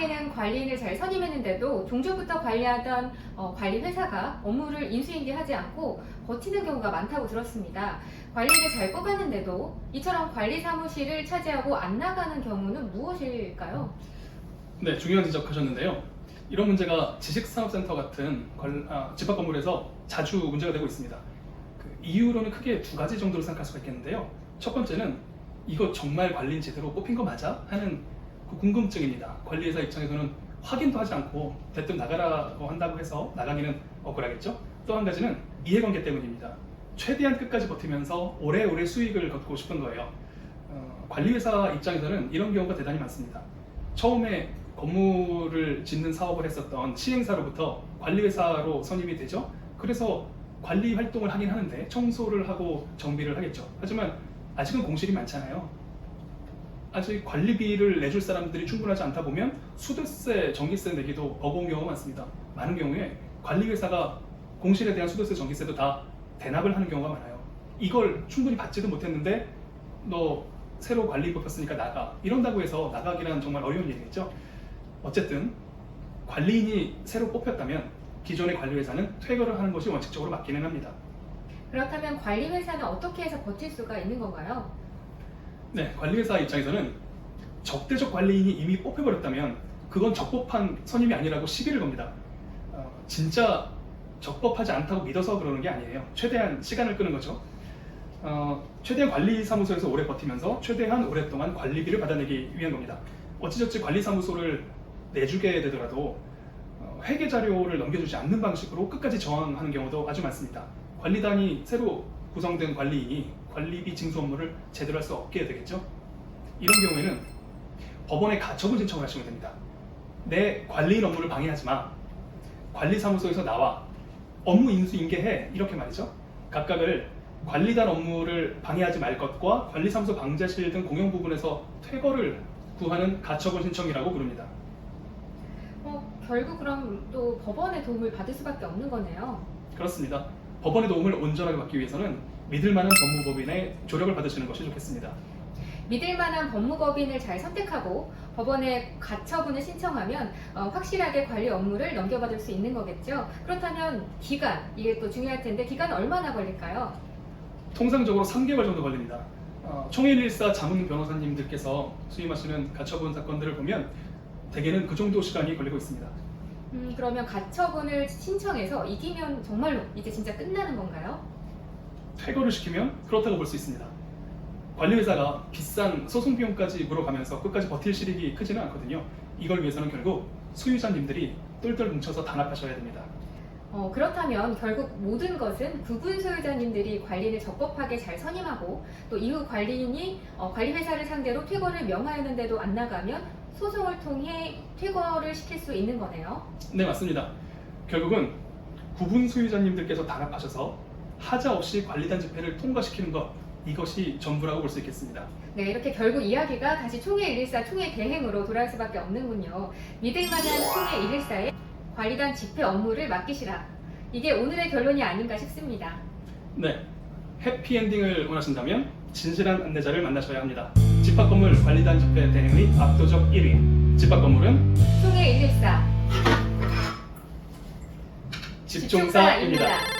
지난해에는 관리인을 잘 선임했는데도 종전부터 관리하던 어, 관리 회사가 업무를 인수인계하지 않고 버티는 경우가 많다고 들었습니다. 관리인을 잘 뽑았는데도 이처럼 관리 사무실을 차지하고 안 나가는 경우는 무엇일까요? 네, 중요한 지적하셨는데요. 이런 문제가 지식산업센터 같은 관- 아, 집합 건물에서 자주 문제가 되고 있습니다. 그 이유로는 크게 두 가지 정도로 생각할 수가 있겠는데요. 첫 번째는 이거 정말 관리인 제대로 뽑힌 거 맞아? 하는 그 궁금증입니다. 관리회사 입장에서는 확인도 하지 않고 대뜸 나가라고 한다고 해서 나가기는 억울하겠죠. 또 한 가지는 이해관계 때문입니다. 최대한 끝까지 버티면서 오래오래 수익을 걷고 싶은 거예요. 어, 관리회사 입장에서는 이런 경우가 대단히 많습니다. 처음에 건물을 짓는 사업을 했었던 시행사로부터 관리회사로 선임이 되죠. 그래서 관리 활동을 하긴 하는데 청소를 하고 정비를 하겠죠. 하지만 아직은 공실이 많잖아요. 아직 관리비를 내줄 사람들이 충분하지 않다 보면 수도세, 전기세 내기도 버거운 경우가 많습니다. 많은 경우에 관리회사가 공실에 대한 수도세, 전기세도 다 대납을 하는 경우가 많아요. 이걸 충분히 받지도 못했는데 너 새로 관리 뽑혔으니까 나가 이런다고 해서 나가기란 정말 어려운 일이겠죠. 어쨌든 관리인이 새로 뽑혔다면 기존의 관리회사는 퇴거를 하는 것이 원칙적으로 맞기는 합니다. 그렇다면 관리 회사는 어떻게 해서 버틸 수가 있는 건가요? 네, 관리회사 입장에서는 적대적 관리인이 이미 뽑혀버렸다면 그건 적법한 선임이 아니라고 시비를 겁니다. 어, 진짜 적법하지 않다고 믿어서 그러는 게 아니에요. 최대한 시간을 끄는 거죠. 어, 최대한 관리사무소에서 오래 버티면서 최대한 오랫동안 관리비를 받아내기 위한 겁니다. 어찌저찌 관리사무소를 내주게 되더라도 어, 회계 자료를 넘겨주지 않는 방식으로 끝까지 저항하는 경우도 아주 많습니다. 관리단이 새로 구성된 관리인이 관리비 징수 업무를 제대로 할 수 없게 되겠죠. 이런 경우에는 법원에 가처분 신청을 하시면 됩니다. 내 관리인 업무를 방해하지 마. 관리사무소에서 나와. 업무 인수 인계해. 이렇게 말이죠. 각각을 관리단 업무를 방해하지 말 것과 관리사무소 방제실 등 공용 부분에서 퇴거를 구하는 가처분 신청이라고 부릅니다. 어, 결국 그럼 또 법원의 도움을 받을 수밖에 없는 거네요. 그렇습니다. 법원의 도움을 온전하게 받기 위해서는 믿을 만한 법무법인의 조력을 받으시는 것이 좋겠습니다. 믿을 만한 법무법인을 잘 선택하고 법원에 가처분을 신청하면 어, 확실하게 관리 업무를 넘겨받을 수 있는 거겠죠. 그렇다면 기간 이게 또 중요할 텐데 기간 얼마나 걸릴까요? 통상적으로 3개월 정도 걸립니다. 어, 총일일사 자문 변호사님들께서 수임하시는 가처분 사건들을 보면 대개는 그 정도 시간이 걸리고 있습니다. 음, 그러면 가처분을 신청해서 이기면 정말로 이제 진짜 끝나는 건가요? 퇴거를 시키면 그렇다고 볼 수 있습니다. 관리회사가 비싼 소송 비용까지 물어가면서 끝까지 버틸 실익이 크지는 않거든요. 이걸 위해서는 결국 소유자님들이 똘똘 뭉쳐서 단합하셔야 됩니다. 어, 그렇다면 결국 모든 것은 구분 소유자님들이 관리를 적법하게 잘 선임하고 또 이후 관리인이 어, 관리회사를 상대로 퇴거를 명하였는데도 안 나가면 소송을 통해 퇴거를 시킬 수 있는 거네요. 네, 맞습니다. 결국은 구분 소유자님들께서 단합하셔서 하자 없이 관리단 집회를 통과시키는 것 이것이 전부라고 볼 수 있겠습니다. 네, 이렇게 결국 이야기가 다시 총회 114 총회 대행으로 돌아올 수밖에 없는군요. 믿을 만한 총회 114에 관리단 집회 업무를 맡기시라. 이게 오늘의 결론이 아닌가 싶습니다. 네, 해피엔딩을 원하신다면 진실한 안내자를 만나셔야 합니다. 집합 건물 관리단 집회 대행의 압도적 1위. 집합 건물은 총회 114 집중사입니다.